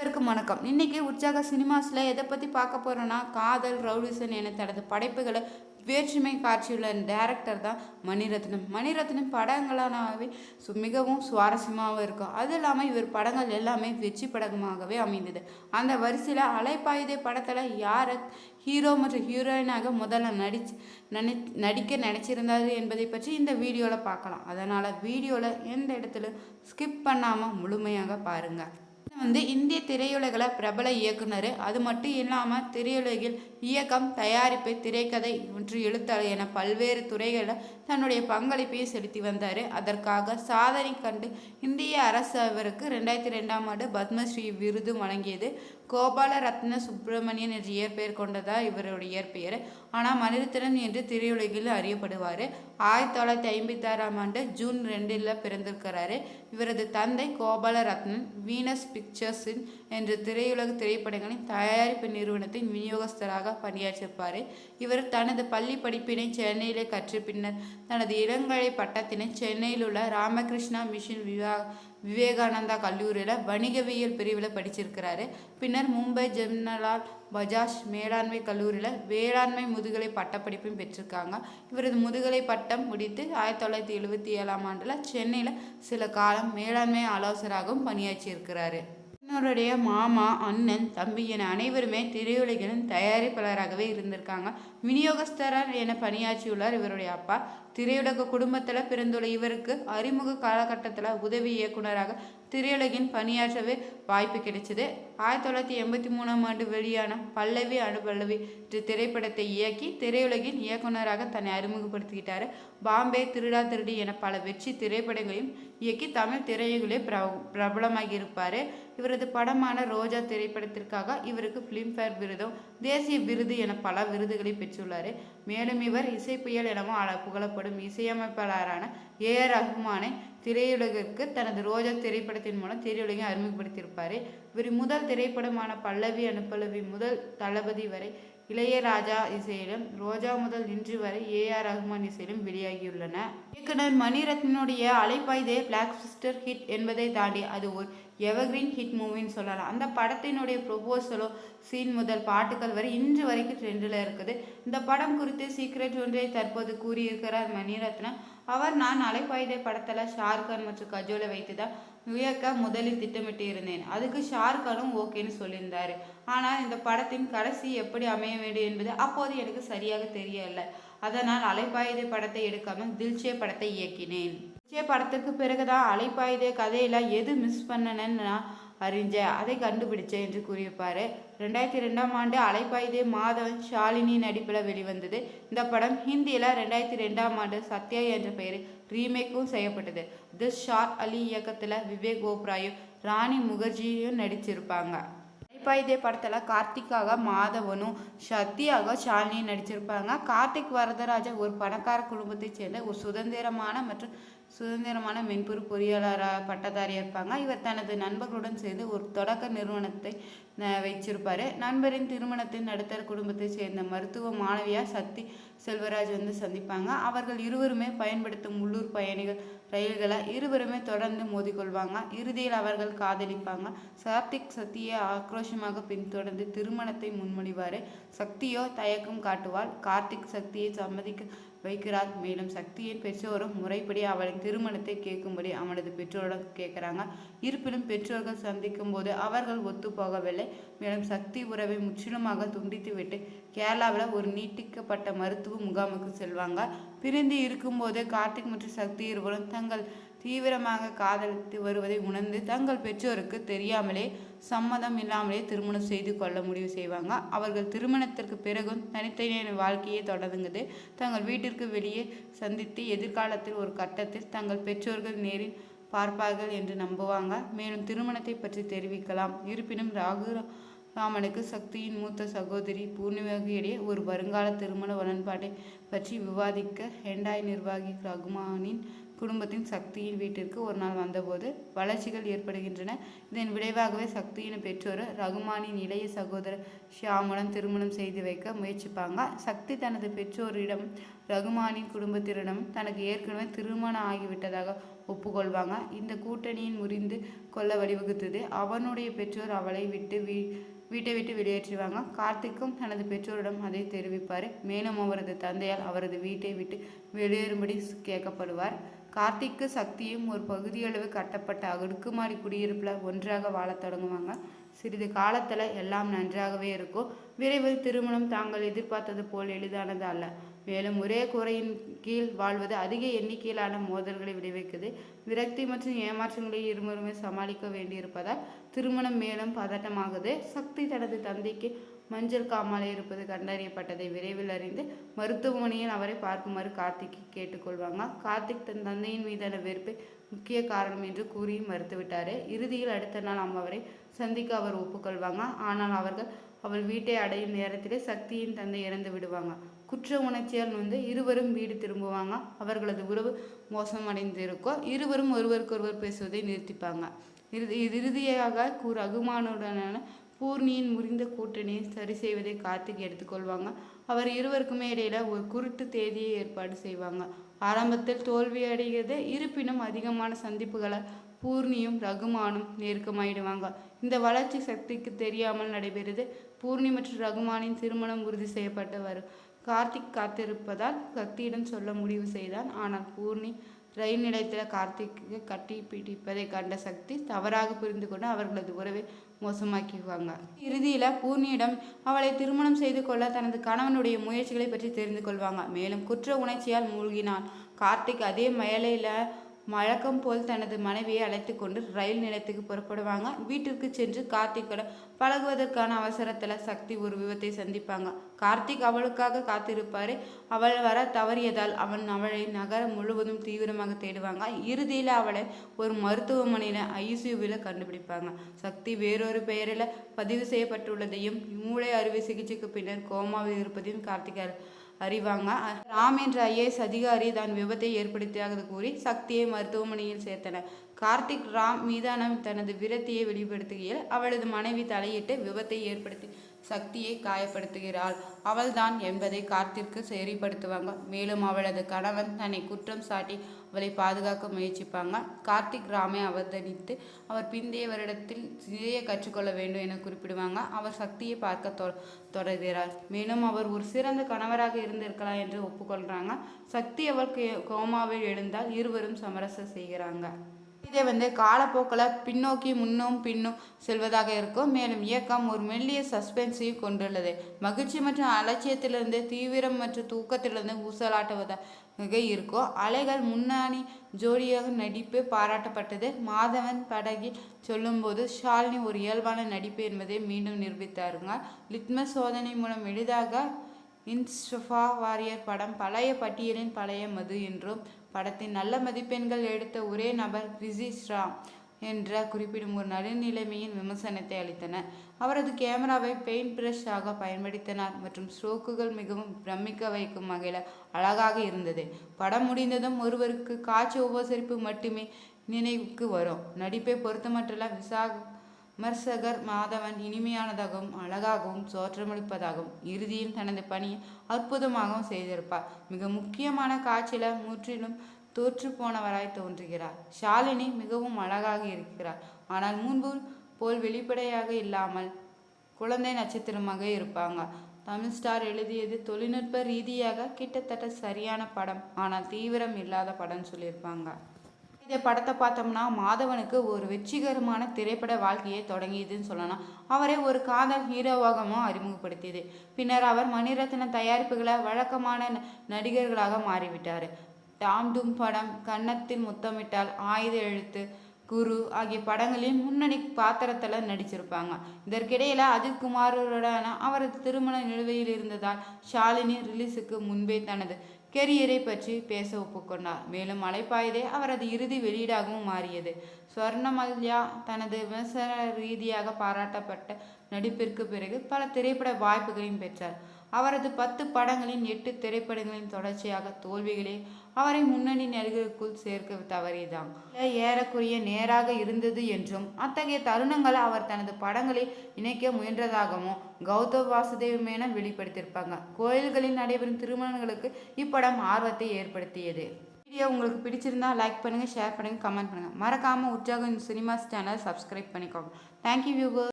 அனைவருக்கும் வணக்கம். இன்னைக்கு உற்சாக சினிமாஸில் எதை பற்றி பார்க்க போகிறோன்னா காதல் ரவுடிசன் என தனது படைப்புகளை வேற்றுமை காட்சியுள்ள டேரக்டர் தான் மணிரத்னம். மணிரத்னம் படங்களானாவே சு- மிகவும் சுவாரஸ்யமாகவும் இருக்கும். அது இல்லாமல் இவர் படங்கள் எல்லாமே வெற்றி படமாகவே அமைந்தது. அந்த வரிசையில் அலைப்பாயுதே படத்தில் யாரை ஹீரோ மற்றும் ஹீரோயினாக முதல்ல நடிச்சு நினை நடிக்க நினச்சிருந்தாரு என்பதை பற்றி இந்த வீடியோவில் பார்க்கலாம். அதனால் வீடியோவில் எந்த இடத்துல ஸ்கிப் பண்ணாமல் முழுமையாக பாருங்கள் வந்து இந்திய திரையுலகில் பிரபல இயக்குனர். அது மட்டும் இல்லாமல் திரையுலகில் இயக்கம் தயாரிப்பு திரைக்கதை மற்றும் எழுத்தாளர் என பல்வேறு துறைகளில் தன்னுடைய பங்களிப்பையும் செலுத்தி வந்தார். அதற்காக சாதனை கண்டு இந்திய அரசு அவருக்கு ரெண்டாயிரத்தி ரெண்டாம் ஆண்டு பத்மஸ்ரீ விருது வழங்கியது. கோபால ரத்ன சுப்பிரமணியன் என்ற இயற்பெயர் கொண்டதா இவருடைய இயற்பெயர் ஆனால் மணிரத்னன் என்று திரையுலகில் அறியப்படுவார். ஆயிரத்தி தொள்ளாயிரத்தி ஐம்பத்தி ஆறாம் ஆண்டு ஜூன் ரெண்டில் பிறந்திருக்கிறாரு. இவரது தந்தை கோபால ரத்னன் வீனஸ் பிக்சர்ஸின் என்ற திரையுலக திரைப்படங்களின் தயாரிப்பு நிறுவனத்தின் விநியோகஸ்தராக பணியாற்றியிருப்பார் இவர் தனது பள்ளி படிப்பினை சென்னையிலே கற்று பின்னர் தனது இளங்கலை பட்டத்தினை சென்னையில் உள்ள ராமகிருஷ்ணா மிஷன் விவா விவேகானந்தா கல்லூரியில் வணிகவியல் பிரிவில் படிச்சிருக்கிறாரு. பின்னர் மும்பை ஜெம்னலால் பஜாஜ் மேலாண்மை கல்லூரியில் வேளாண்மை முதுகலை பட்டப்படிப்பும் பெற்றிருக்காங்க. இவரது முதுகலை பட்டம் முடித்து ஆயிரத்தி தொள்ளாயிரத்தி எழுபத்தி ஏழாம் ஆண்டில் சென்னையில் சில காலம் மேலாண்மை ஆலோசகராகவும் பணியாற்றியிருக்கிறாரு. என்னுடைய மாமா அண்ணன் தம்பி என அனைவருமே திரையுலகிலும் தயாரிப்பாளராகவே இருந்திருக்காங்க. விநியோகஸ்தரர் என பணியாற்றியுள்ளார் இவருடைய அப்பா. திரையுலக குடும்பத்தில் பிறந்துள்ள இவருக்கு அறிமுக காலகட்டத்தில் உதவி இயக்குனராக திரையுலகின் பணியாற்றவே வாய்ப்பு கிடைச்சது. ஆயிரத்தி தொள்ளாயிரத்தி எண்பத்தி மூணாம் ஆண்டு வெளியான பல்லவி அனுபல்லவி திரைப்படத்தை இயக்கி திரையுலகின் இயக்குனராக தன்னை அறிமுகப்படுத்திக்கிட்டாரு. பாம்பே திருடா திருடி என பல வெற்றி திரைப்படங்களையும் இயக்கி தமிழ் திரையுலகிலே பிர பிரபலமாகி இருப்பார் இவரது படமான ரோஜா திரைப்படத்திற்காக இவருக்கு ஃபிலிம்ஃபேர் விருதும் தேசிய விருது என பல விருதுகளை பெற்றுள்ளார். மேலும் இவர் இசை புயல் எனவும் அழ புகழப்படும் இசையமைப்பாளரான ஏ ஆர் ரஹ்மானை திரையுலகிற்கு தனது ரோஜா திரைப்படத்தின் மூலம் திரையுலகை அறிமுகப்படுத்தியிருப்பார். இவர் முதல் திரைப்படமான பல்லவி அனுப்பல்லவி முதல் தளபதி வரை இளையராஜா இசையிலும் ரோஜா முதல் இன்று வரை ஏ ஆர் ரஹ்மான் இசையிலும் வெளியாகியுள்ளன. இயக்குனர் மணிரத்னுடைய அலைப்பாய்தே பிளாக் சிஸ்டர் ஹிட் என்பதை தாண்டி அது ஒரு எவர்கிரீன் ஹிட் மூவின்னு சொல்லலாம். அந்த படத்தினுடைய ப்ரொபோசலோ சீன் முதல் பாட்டுகள் வரை இன்று வரைக்கும் ட்ரெண்டில் இருக்குது. இந்த படம் குறித்து சீக்ரெட் ஒன்றை தற்போது கூறியிருக்கிறார் மணிரத்னம் அவர் நான் அலைப்பாய்தே படத்தில் ஷாருக்கான் மற்றும் கஜோலை வைத்து தான் இயக்க முதலில் திட்டமிட்டு இருந்தேன் அதுக்கு ஷாருக்கானும் ஓகேன்னு சொல்லியிருந்தார். ஆனால் இந்த படத்தின் கடைசி எப்படி அமைய வேண்டும் என்பது அப்போது எனக்கு சரியாக தெரியல. அதனால் அலைப்பாயுதே படத்தை எடுக்காமல் தில்ஷே படத்தை இயக்கினேன். தில்ஷே படத்துக்கு பிறகுதான் அலைப்பாயுதே கதையில எது மிஸ் பண்ணனேன்னு அறிஞ்ச அதை கண்டுபிடிச்சேன் என்று கூறியிருப்பார். ரெண்டாயிரத்தி ரெண்டாம் ஆண்டு அலைப்பாயுதே மாதவன் ஷாலினி நடிப்பில் வெளிவந்தது. இந்த படம் ஹிந்தியில் ரெண்டாயிரத்தி ரெண்டாம் ஆண்டு சத்யா என்ற பெயரில் ரீமேக்கும் செய்யப்பட்டது. தி ஷார் அலி இயக்கத்தில் விவேக் ஓப்ராயும் ராணி முகர்ஜியும் நடிச்சிருப்பாங்க. அலைப்பாயுதே படத்தில் கார்த்திக்காக மாதவனும் சத்யாக ஷாலினியும் நடிச்சிருப்பாங்க. கார்த்திக் வரதராஜா ஒரு பணக்கார குடும்பத்தைச் சேர்ந்த ஒரு சுதந்திரமான மற்றும் சுதந்திரமான மென்பொருள் பொறியாளராக பட்டதாரியாக இருப்பாங்க இவர் தனது நண்பர்களுடன் சேர்ந்து ஒரு தொடக்க நிறுவனத்தை வச்சிருப்பார் நண்பரின் திருமணத்தை நடுத்தர குடும்பத்தை சேர்ந்த மருத்துவ மாணவியாக சக்தி செல்வராஜ் வந்து சந்திப்பாங்க. அவர்கள் இருவருமே பயன்படுத்தும் உள்ளூர் பயணிகள் ரயில்களை இருவருமே தொடர்ந்து மோதிக்கொள்வாங்க. இறுதியில் அவர்கள் காதலிப்பாங்க. சாப்திக் சக்தியை ஆக்ரோஷமாக பின்தொடர்ந்து திருமணத்தை முன்மொழிவார். சக்தியோ தயக்கம் காட்டுவாள். கார்த்திக் சக்தியை சம்மதிக்க வைக்கிறார். மேலும் சக்தியின் பெற்றோரும் முறைப்படி அவளின் திருமணத்தை கேட்கும்படி அவனது பெற்றோரிடம் கேட்குறாங்க. இருப்பினும் பெற்றோர்கள் சந்திக்கும் போது அவர்கள் ஒத்து போகவில்லை மேலும் சக்தி உறவை முற்றிலுமாக துண்டித்துவிட்டு கேரளாவில் ஒரு நீட்டிக்கப்பட்ட மருத்துவ முகாமுக்கு செல்வாங்க. பிரிந்து இருக்கும்போது கார்த்திக் மற்றும் சக்தி இருவரும் தங்கள் தீவிரமாக காதலித்து வருவதை உணர்ந்து தங்கள் பெற்றோருக்கு தெரியாமலே சம்மதம் இல்லாமலே திருமணம் செய்து கொள்ள முடிவு செய்வாங்க. அவர்கள் திருமணத்திற்கு பிறகும் தனித்தனியான வாழ்க்கையை தொடங்குது. தங்கள் வீட்டிற்கு வெளியே சந்தித்து எதிர்காலத்தில் ஒரு கட்டத்தில் தங்கள் பெற்றோர்கள் நேரில் பார்ப்பார்கள் என்று நம்புவாங்க. மேலும் திருமணத்தை பற்றி தெரிவிக்கலாம். இருப்பினும் ராகு ராமனுக்கு சக்தியின் மூத்த சகோதரி பூர்ணிமாவுக்கு இடையே ஒரு வருங்கால திருமண உடன்பாட்டை பற்றி விவாதிக்க ஹெண்டாய் நிர்வாகி ரகுமானின் குடும்பத்தின் சக்தியின் வீட்டிற்கு ஒரு நாள் வந்தபோது வளர்ச்சிகள் ஏற்படுகின்றன. இதன் விளைவாகவே சக்தியின் பெற்றோர் ரகுமானின் இளைய சகோதரர் ஷியாமுடன் திருமணம் செய்து வைக்க முயற்சிப்பாங்க. சக்தி தனது பெற்றோரிடம் ரகுமானின் குடும்பத்தினரிடம் தனக்கு ஏற்கனவே திருமணம் ஆகிவிட்டதாக ஒப்புக்கொள்வாங்க. இந்த கூட்டணியின் முறிந்து கொள்ள வழிவகுத்தது. அவனுடைய பெற்றோர் அவளை விட்டு வீ வீட்டை விட்டு வெளியேற்றுவாங்க. கார்த்திக்கும் தனது பெற்றோரிடம் அதை தெரிவிப்பார். மேலும் அவரது தந்தையால் அவரது வீட்டை விட்டு வெளியேறும்படி கேட்கப்படுவார். கார்த்திக்கு சக்தியும் ஒரு பகுதியளவு கட்டப்பட்ட அடுக்குமாடி குடியிருப்பில் ஒன்றாக வாழத் தொடங்குவாங்க. சிறிது காலத்தில் எல்லாம் நன்றாகவே இருக்கும். விரைவில் திருமணம் தாங்கள் எதிர்பார்த்தது போல் எளிதானது அல்ல. மேலும் ஒரே குறையின் கீழ் வாழ்வது அதிக எண்ணிக்கையிலான மோதல்களை விளைவிக்குது. விரக்தி மற்றும் ஏமாற்றங்களை இருமருமே சமாளிக்க வேண்டியிருப்பதால் திருமணம் மேலும் பதட்டமாகுது. சக்தி தனது தந்தைக்கு மஞ்சள் காமாலை இருப்பது கண்டறியப்பட்டதை விரைவில் அறிந்து மருத்துவமனையில் அவரை பார்க்குமாறு கார்த்திக் கேட்டுக்கொள்வாங்க. கார்த்திக் தன் தந்தையின் மீதான வெறுப்பை முக்கிய காரணம் என்று கூறி மறுத்துவிட்டார். இறுதியில் அடுத்த நாள் அம்மாவரை சந்திக்க அவர் ஒப்புக்கொள்வாங்க. ஆனால் அவர்கள் அவள் வீட்டை அடையும் நேரத்திலே சக்தியின் தந்தை இறந்து விடுவாங்க. குற்ற உணர்ச்சியால் வந்து இருவரும் வீடு திரும்புவாங்க. அவர்களது உறவு மோசமடைந்திருக்கும். இருவரும் ஒருவருக்கொருவர் பேசுவதை நிறுத்திப்பாங்க. இறுதி இறுதியாக கூ ரகுமானுடனான பூர்ணியின் முறிந்த கூட்டணியை சரி செய்வதை கார்த்திக் எடுத்துக்கொள்வாங்க. அவர் இருவருக்குமே இடையில ஒரு குருட்டு தேதியை ஏற்பாடு செய்வாங்க. ஆரம்பத்தில் தோல்வி அடைகிறது இருப்பினும் அதிகமான சந்திப்புகளை பூர்ணியும் ரகுமானும் நெருக்கமாயிடுவாங்க. இந்த வளர்ச்சி சக்திக்கு தெரியாமல் நடைபெறுது. பூர்ணி மற்றும் ரகுமானின் திருமணம் உறுதி செய்யப்பட்டு வரும் கார்த்திக் காத்திருப்பதால் சக்தியிடம் சொல்ல முடிவு செய்தான். ஆனால் பூர்ணி ரயில் நிலையத்தில் கார்த்திக்கு கட்டி பிடிப்பதை கண்ட சக்தி தவறாக புரிந்து கொண்டு அவர்களது உறவை மோசமாக்கிக்குவாங்க. இறுதியில் பூர்ணியிடம் அவளை திருமணம் செய்து கொள்ள தனது கணவனுடைய முயற்சிகளை பற்றி தெரிந்து கொள்வாங்க. மேலும் குற்ற உணர்ச்சியால் மூழ்கினான் கார்த்திக் அதே மயலையில் வழக்கம் போல் தனது மனைவியை அழைத்து கொண்டு ரயில் நிலையத்துக்கு புறப்படுவாங்க. வீட்டிற்கு சென்று கார்த்திக்கோட பழகுவதற்கான அவசரத்தில் சக்தி ஒரு விபத்தை சந்திப்பாங்க. கார்த்திக் அவளுக்காக காத்திருப்பாரு. அவள் வர தவறியதால் அவன் அவளை நகரம் முழுவதும் தீவிரமாக தேடுவாங்க. இறுதியில் அவளை ஒரு மருத்துவமனையில் ஐசியூவில் கண்டுபிடிப்பாங்க. சக்தி வேறொரு பெயரில் பதிவு செய்யப்பட்டுள்ளதையும் மூளை அறுவை சிகிச்சைக்கு பின்னர் கோமாவில் இருப்பதையும் கார்த்திக் அறிவாங்க. ராம் என்ற ஐஏஎஸ் அதிகாரி தான் விபத்தை ஏற்படுத்தியாக கூறி சக்தியை மருத்துவமனையில் சேர்த்தனர். கார்த்திக் ராம் மீதான தனது விரத்தியை வெளிப்படுத்துகையில் அவளது மனைவி தலையிட்டு விபத்தை ஏற்படுத்தி சக்தியை காயப்படுத்துகிறாள். அவள்தான் என்பதை கார்த்திற்கு சரிப்படுத்துவாங்க மேலும் அவளது கணவன் தன்னை குற்றம் சாட்டி அவளை பாதுகாக்க முயற்சிப்பாங்க. கார்த்திக் ராமை அவதரித்து அவர் பிந்தைய வருடத்தில் நிறைய கற்றுக்கொள்ள வேண்டும் என குறிப்பிடுவாங்க. அவர் சக்தியை பார்க்க தொ தொடர்கிறார். மேலும் அவர் ஒரு சிறந்த கணவராக இருந்திருக்கலாம் என்று ஒப்புக்கொள்கிறாங்க சக்தி அவள் கோமாவில் எழுந்தால் இருவரும் சமரசம் செய்கிறாங்க. இதை வந்து காலப்போக்கில் பின்னோக்கி முன்னும் பின்னும் செல்வதாக இருக்கும். மேலும் இயக்கம் ஒரு மெல்லிய சஸ்பென்ஸையும் கொண்டுள்ளது. மகிழ்ச்சி மற்றும் அலட்சியத்திலிருந்து தீவிரம் மற்றும் தூக்கத்திலிருந்து ஊசலாட்டுவதாக இருக்கும். அலைகள் முன்னாடி ஜோடியாக நடிப்பு பாராட்டப்பட்டது. மாதவன் படகில் சொல்லும்போது ஷாலினி ஒரு இயல்பான நடிப்பு என்பதை மீண்டும் நிரூபித்தாருங்க. லிட்மஸ் சோதனை மூலம் எளிதாக இன்ஸ்டஃபா வாரியர் படம் பழைய பட்டியலின் பழைய மது என்றும் படத்தின் நல்ல மதிப்பெண்கள் எடுத்த ஒரே நபர் ரிஷி ஸ்ராம் என்ற குறிப்பிடும் ஒரு நடுநிலைமையின் விமர்சனத்தை அளித்தனர் அவரது கேமராவை பெயிண்ட் பிரஷ் ஆக பயன்படுத்தினார் மற்றும் ஸ்ட்ரோக்குகள் மிகவும் பிரமிக்க வைக்கும் வகையில் அழகாக இருந்தது. படம் முடிந்ததும் ஒருவருக்கு காட்சி உபசரிப்பு மட்டுமே நினைவுக்கு வரும். நடிப்பை பொறுத்தமற்றெல்லாம் விசாக விமர்சகர் மாதவன் இனிமையானதாகவும் அழகாகவும் தோற்றமளிப்பதாகவும் இறுதியில் தனது பணியை அற்புதமாகவும் செய்திருப்பார். மிக முக்கியமான காட்சியில் முற்றிலும் தோற்று போனவராய் தோன்றுகிறார். ஷாலினி மிகவும் அழகாக இருக்கிறார். ஆனால் முன்பு போல் வெளிப்படையாக இல்லாமல் குழந்தை நட்சத்திரமாக இருப்பாங்க. தமிழ் ஸ்டார் எழுதியது தொழில்நுட்ப ரீதியாக கிட்டத்தட்ட சரியான படம். ஆனால் தீவிரம் இல்லாத படம் சொல்லியிருப்பாங்க. இந்த படத்தை பார்த்தோம்னா மாதவனுக்கு ஒரு வெற்றிகரமான திரைப்பட வாழ்க்கையை தொடங்கியதுன்னு சொல்லலாம். அவரை ஒரு காதல் ஹீரோவாகவும் அறிமுகப்படுத்தியது. பின்னர் அவர் மணிரத்ன தயாரிப்புகளை வழக்கமான நடிகர்களாக மாறிவிட்டார். டாம் டூம் படம் கன்னத்தில் முத்தமிட்டால் ஆயுத எழுத்து குரு ஆகிய படங்களில் முன்னணி பாத்திரத்தில் நடிச்சிருப்பாங்க. இதற்கிடையில் அஜித் குமாருடனான அவரது திருமண நிலுவையில் இருந்ததால் ஷாலினி ரிலீஸுக்கு முன்பே தனது கெரியரை பற்றி பேச ஒப்புக்கொண்டார். மேலும் அலைப்பாயுதே அவரது இறுதி வெளியீடாகவும் மாறியது. ஸ்வர்ணமல்யா தனது விமர்சன ரீதியாக பாராட்டப்பட்ட நடிப்பிற்கு பிறகு பல திரைப்பட வாய்ப்புகளையும் பெற்றார். அவரது பத்து படங்களின் எட்டு திரைப்படங்களின் தொடர்ச்சியாக தோல்விகளே அவரை முன்னணி நடிகருக்குள் சேர்க்க தவறியதாம். ஏறக்குரிய நேராக இருந்தது என்றும் அத்தகைய தருணங்களை அவர் தனது படங்களில் இணைக்க முயன்றதாகவும் கௌதம் வாசுதேவ் மேனன் வெளிப்படுத்தியிருப்பாங்க. கோயில்களில் நடைபெறும் திருமணங்களுக்கு இப்படம் ஆர்வத்தை ஏற்படுத்தியது. வீடியோ உங்களுக்கு பிடிச்சிருந்தா லைக் பண்ணுங்கள் ஷேர் பண்ணுங்கள் கமெண்ட் பண்ணுங்கள் மறக்காமல் உற்சாகம் சினிமாஸ் சேனல் சப்ஸ்கிரைப் பண்ணிக்கோங்க. Thank you viewer